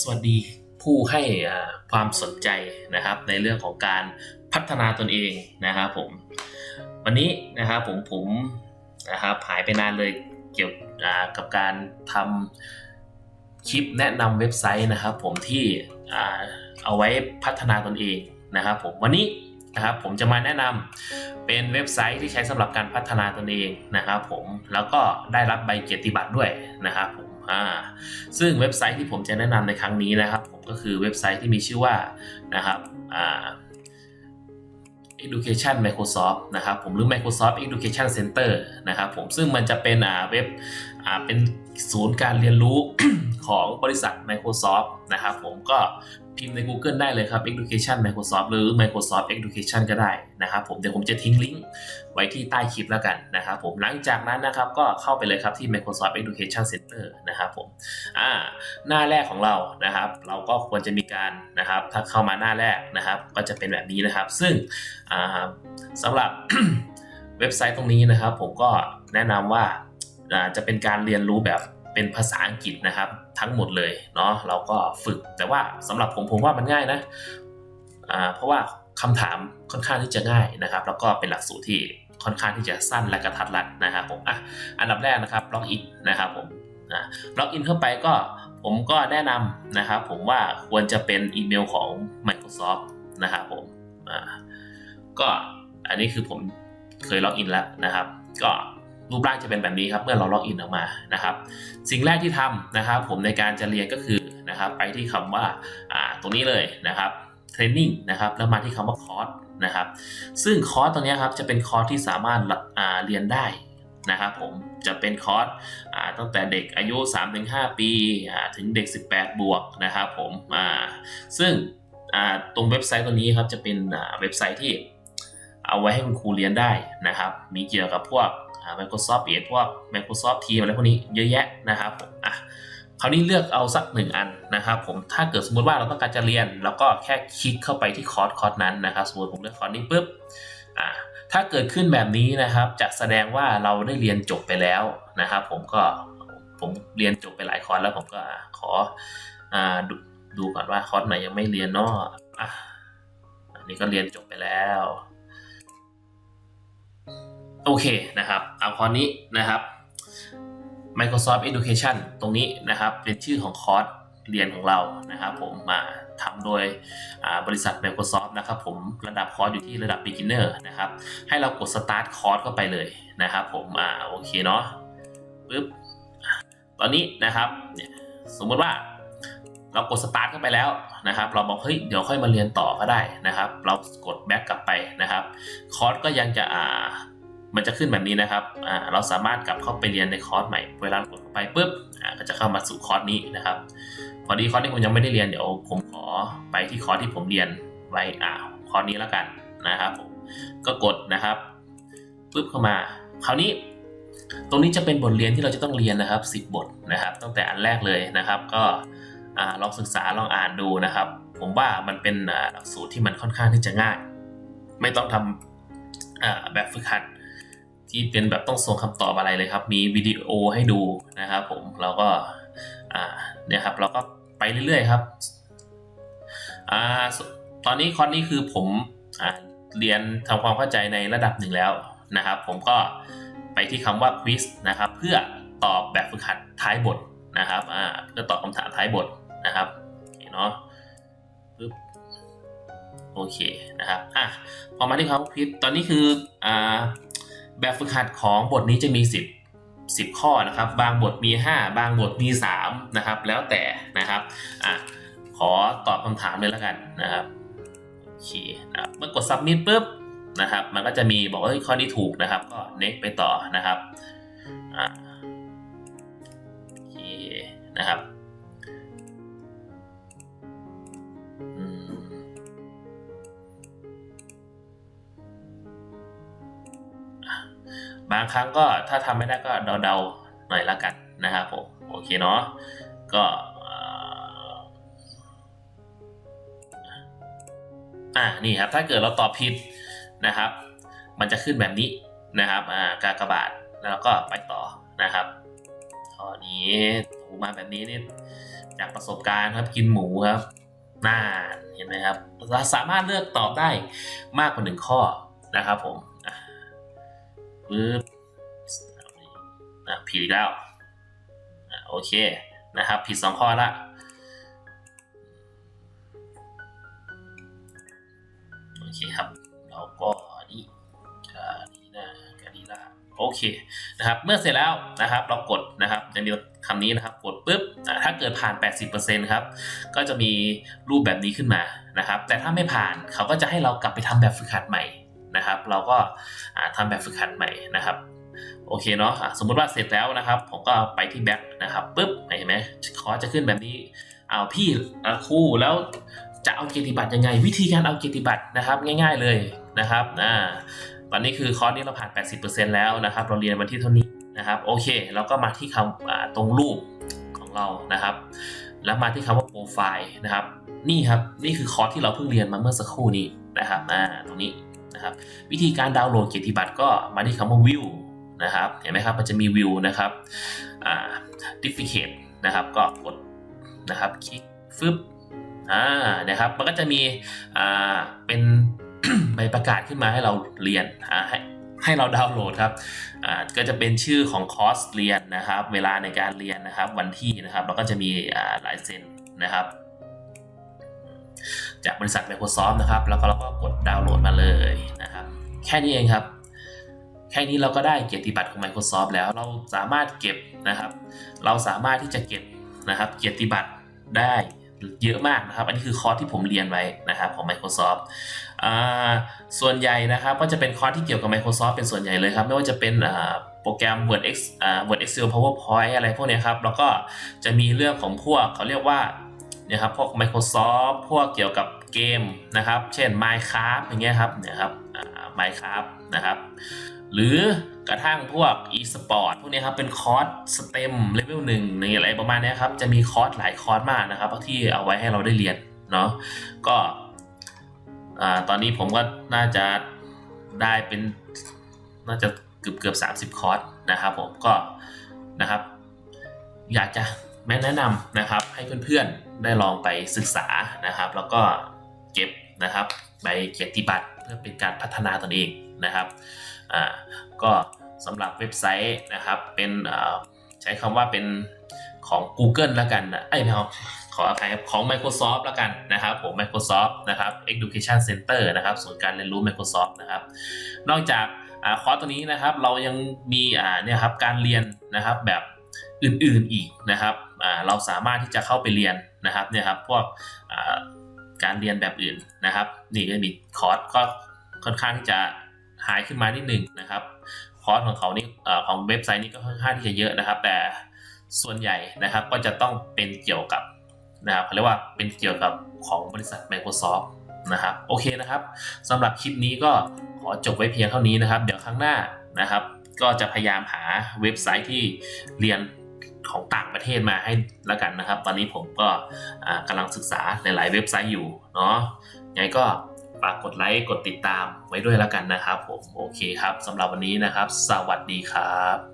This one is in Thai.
สวัสดีผู้ให้ความสนใจนะครับ ในเรื่องของการพัฒนาตนเองนะครับผม วันนี้นะครับผมผมนะครับหายไปนานเลยเกี่ยวกับการทำคลิปแนะนำเว็บไซต์นะครับ ผมที่เอาไว้พัฒนาตนเองนะครับผมวันนี้นะครับผมจะมาแนะนำเป็นเว็บไซต์ที่ใช้สำหรับการพัฒนาตนเองนะครับ ผมแล้วก็ได้รับใบเกียรติบัตรด้วยนะครับผม อ่าซึ่งเว็บไซต์ที่ผมจะแนะนำในครั้งนี้นะครับ ผมก็คือเว็บไซต์ที่มีชื่อว่านะครับอ่า Education Microsoft นะครับผมหรือ Microsoft Education Center นะครับผมซึ่งมันจะเป็นอ่าเว็บอ่าเป็นศูนย์การเรียนรู้ของบริษัท Microsoft นะครับผมก็ พิมพ์ใน Google ได้เลยครับ Education Microsoft หรือ Microsoft Education ก็ได้นะครับผมเดี๋ยวผมจะทิ้งลิงก์ไว้ที่ใต้คลิปแล้วกันนะครับผมหลังจากนั้นนะครับก็เข้าไปเลยครับที่ Microsoft Education Center นะครับผมอ่าหน้าแรกของเรานะครับ เราก็ควรจะมีการนะครับ ถ้าเข้ามาหน้าแรกนะครับ ก็จะเป็นแบบนี้นะครับ ซึ่งอ่าสำหรับเว็บไซต์ตรงนี้นะครับ ผมก็แนะนำว่าอ่าจะเป็นการเรียนรู้แบบ เป็นภาษาอังกฤษนะครับ ทั้งหมดเลยเนาะเราก็ฝึกแต่ว่าสำหรับผมผมว่ามันง่ายนะอ่าเพราะว่าคำถามค่อนข้างที่จะง่ายนะครับ แล้วก็เป็นหลักสูตรที่ค่อนข้างที่จะสั้นและกระทัดรัดนะครับผมอะอันดับแรกนะครับล็อกอินนะครับผมล็อกอินเข้าไปก็ผมก็แนะนำนะครับผมว่าควรจะเป็นอีเมลของ Microsoft นะครับผมก็อันนี้คือผมเคยล็อกอินแล้วนะครับ ก็ รูปร่างจะเป็นแบบนี้ครับเมื่อเราล็อกอินออกมานะครับ สิ่งแรกที่ทำนะครับ ผมในการจะเรียนก็คือนะครับ ไปที่คำว่าอ่าตรงนี้เลยนะครับเทรนนิ่งนะครับแล้วมาที่คำว่าคอร์สนะครับ ซึ่งคอร์สตรงนี้ครับจะเป็นคอร์สที่สามารถอ่าเรียนได้นะครับผมจะเป็นคอร์สตั้งแต่เด็กอายุ 3-5 ปีอ่าถึงเด็ก 18 บวกนะครับผมซึ่งตรงเว็บไซต์ตัวนี้ครับจะเป็นเว็บไซต์ที่เอาไว้ให้คุณครูเรียนได้นะครับ มีเกี่ยวกับพวก Microsoft Edge พวก Microsoft Teams อะไรพวกนี้เยอะแยะนะครับผมอะคราวนี้เลือกเอาสักหนึ่งอันนะครับผมถ้าเกิดสมมติว่าเราต้องการจะเรียนเราก็แค่คลิกเข้าไปที่คอร์สคอร์สนั้นนะครับสมมติผมเลือกคอร์สนี้ปุ๊บอ่าถ้าเกิดขึ้นแบบนี้นะครับจะแสดงว่าเราได้เรียนจบไปแล้วนะครับ ผมก็ผมเรียนจบไปหลายคอร์สแล้วผมก็ขออ่าดูดูก่อนว่าคอร์สไหนยังไม่เรียนเนาะอะอันนี้ก็เรียนจบไปแล้ว โอเคนะครับเอาคอร์สนี้นะครับ Microsoft Education ตรงนี้นะครับ เป็นชื่อของคอร์สเรียนของเรานะครับ ผมมาทำโดยบริษัท Microsoft นะครับ ผมระดับคอร์สอยู่ที่ระดับ beginner นะครับ ให้เรากด start คอร์สเข้าไปเลยนะครับ ผมอ่าโอเคเนาะปึ๊บตอนนี้นะครับ สมมติว่าเรากด start เข้าไปแล้วนะครับ เราบอกเฮ้ยเดี๋ยวค่อยมาเรียนต่อก็ได้นะครับ เรากด back กลับไปนะครับ คอร์สก็ยังจะอ่า มันจะขึ้นแบบนี้นะครับเราสามารถกลับเข้าไปเรียนในคอร์สใหม่ เวลากดเข้าไปปุ๊บก็จะเข้ามาสู่คอร์สนี้นะครับ พอดีคอร์สนี้ผมยังไม่ได้เรียนเดี๋ยวผมขอไปที่คอร์สที่ผมเรียนไว้อ่าคอร์สนี้แล้วกันนะครับผมก็กดนะครับปุ๊บเข้ามา คราวนี้ตรงนี้จะเป็นบทเรียนที่เราจะต้องเรียนนะครับ 10 บทนะครับ ตั้งแต่อันแรกเลยนะครับ ก็ลองศึกษาลองอ่านดูนะครับ ผมว่ามันเป็นหลักสูตรที่มันค่อนข้างที่จะง่าย ไม่ต้องทำแบบฝึกหัด ที่เป็นแบบต้องส่งคำตอบอะไรเลยครับ มีวิดีโอให้ดูนะครับ ผมเราก็อ่าเนี่ยครับเราก็ไปเรื่อยๆครับอ่าตอนนี้คอร์สนี้คือผมอ่าเรียนทำความเข้าใจในระดับหนึ่งแล้วนะครับ ผมก็ไปที่คำว่า quiz นะครับ เพื่อตอบแบบฝึกหัดท้ายบทนะครับอ่าเพื่อตอบคำถามท้ายบทนะครับเนาะปึ๊บโอเคนะครับอะพอมาที่คำว่า quiz ตอนนี้คืออ่า แบบฝึกหัดของบทนี้จะมี 10 10 ข้อนะครับ บางบทมี 5 บางบทมี3นะครับ แล้วแต่นะครับอะขอตอบคำถามเลยแล้วกันนะครับโอเคนะครับเมื่อกด submit ปุ๊บนะครับ มันก็จะมีบอกว่าเฮ้ยข้อนี้ถูกนะครับ ก็ next ไปต่อนะครับอะโอเคนะครับ บางครั้งก็ถ้าทำไม่ได้ก็เดาๆหน่อยละกันนะครับผมโอเคเนาะก็อ่านี่ครับถ้าเกิดเราตอบผิดนะครับ มันจะขึ้นแบบนี้นะครับอ่ากากบาทแล้วก็ไปต่อนะครับข้อนี้ถูกมาแบบนี้นี่จากประสบการณ์ครับกินหมูครับน่าเห็นไหมครับเราสามารถเลือกตอบได้มากกว่าหนึ่งข้อนะครับผม ปึ๊บอะผิดอีกแล้วอะโอเคนะครับ ผิดสองข้อละโอเคครับเราก็นี่กาลีนากาลีนาโอเคนะครับ เมื่อเสร็จแล้วนะครับ เรากดนะครับจะมีคำนี้นะครับกดปุ๊บอะถ้าเกิดผ่าน 80%ครับก็จะมีรูปแบบนี้ขึ้นมานะครับ แต่ถ้าไม่ผ่านเขาก็จะให้เรากลับไปทำแบบฝึกหัดใหม่ นะครับ เราก็อ่าทำแบบฝึกหัดใหม่นะครับโอเคเนาะอะสมมุติว่าเสร็จแล้วนะครับ ผมก็ไปที่แบ็คนะครับปุ๊บเห็นไหมคอสจะขึ้นแบบนี้เอาพี่อะครูแล้วจะเอาเกียรติบัตรยังไง วิธีการเอาเกียรติบัตรนะครับ ง่าย ๆเลยนะครับอ่าตอนนี้คือคอร์สนี้เราผ่าน 80%แล้วนะครับ เราเรียนวันที่เท่านี้นะครับ โอเคเราก็มาที่คำตรงรูปของเรานะครับ แล้วมาที่คำว่าโปรไฟล์นะครับ นี่ครับนี่คือคอร์สที่เราเพิ่งเรียนมาเมื่อสักครู่นี้นะครับอ่าตรงนี้ นะครับ วิธีการดาวน์โหลดเกียรติบัตรก็มาที่คำว่า view นะครับ เห็นไหมครับ มันจะมี view นะครับอ่า duplicate นะครับ ก็กดนะครับ คลิกฟึบอ่า นะครับ มันก็จะมีอ่าเป็นใบประกาศขึ้นมาให้เราเรียนอ่าให้ให้เราดาวน์โหลดครับ อ่า ก็จะเป็นชื่อของคอร์สเรียนนะครับ เวลาในการเรียนนะครับ วันที่นะครับ แล้วก็จะมีอ่าลายเซ็นนะครับ จากบริษัท Microsoft นะครับ แล้วก็เราก็กดดาวน์โหลดมาเลยนะครับ แค่นี้เองครับ แค่นี้เราก็ได้เกียรติบัตรของ Microsoft แล้ว เราสามารถเก็บนะครับ เราสามารถที่จะเก็บนะครับ เกียรติบัตรได้เยอะมากนะครับ อันนี้คือคอร์สที่ผมเรียนไว้นะครับของ Microsoft อ่าส่วนใหญ่นะครับก็จะเป็นคอร์สที่เกี่ยวกับ Microsoft เป็นส่วนใหญ่เลยครับ ไม่ว่าจะเป็นอ่าโปรแกรม Word X อ่า Word Excel PowerPoint อะไรพวกนี้ครับ แล้วก็จะมีเรื่องของพวกเขาเรียกว่า นี่ยครับพวก Microsoft พวกเกี่ยวกับเกมนะครับ เช่น Minecraft อย่างเงี้ยครับเนี่ยครับ Minecraft นะครับ หรือกระทั่งพวก e-sport พวกนี้ครับเป็นคอร์ส STEM level หนึ่งในอะไรประมาณนี้ครับ จะมีคอร์สหลายคอร์สมากนะครับที่เอาไว้ให้เราได้เรียนเนาะก็ตอนนี้ผมก็น่าจะได้เป็นน่าจะเกือบเกือบ30คอร์สนะครับผมก็นะครับ อยากจะแนะนำนะครับให้เพื่อนๆ ได้ลองไปศึกษานะครับ แล้วก็เก็บนะครับใบเกียรติบัตรเพื่อเป็นการพัฒนาตนเองนะครับอ่าก็สำหรับเว็บไซต์นะครับเป็นใช้คำว่าเป็นของ Google แล้วกันนะเอ้ยไม่เอาขออภัยครับของ Microsoft แล้วกันนะครับผม Microsoft นะครับ Education Center นะครับศูนย์การเรียนรู้ Microsoft นะครับ นอกจากอคอร์สตัวนี้นะครับเรายังมีอ่าเนี่ยครับการเรียนนะครับแบบอื่นๆอีกนะครับ เราสามารถที่จะเข้าไปเรียนนะครับเนี่ยครับพวกการเรียนแบบอื่นนะครับนี่ก็มีคอร์สก็ค่อนข้างที่จะหายขึ้นมานิดหนึ่งนะครับคอร์สของเขานี่ของเว็บไซต์นี้ก็ค่อนข้างที่จะเยอะนะครับ แต่ส่วนใหญ่นะครับก็จะต้องเป็นเกี่ยวกับนะครับเขาเรียกว่าเป็นเกี่ยวกับของบริษัท Microsoft นะครับโอเคนะครับสำหรับคลิปนี้ก็ขอจบไว้เพียงเท่านี้นะครับ เดี๋ยวครั้งหน้านะครับ ก็จะพยายามหาเว็บไซต์ที่เรียน ของต่างประเทศมาให้แล้วกันนะครับ ตอนนี้ผมก็อ่ากำลังศึกษาหลาย ๆ เว็บไซต์อยู่เนาะยังไงก็ฝากกดไลค์กดติดตามไว้ด้วยแล้วกันนะครับผมโอเคครับสำหรับวันนี้นะครับ สวัสดีครับ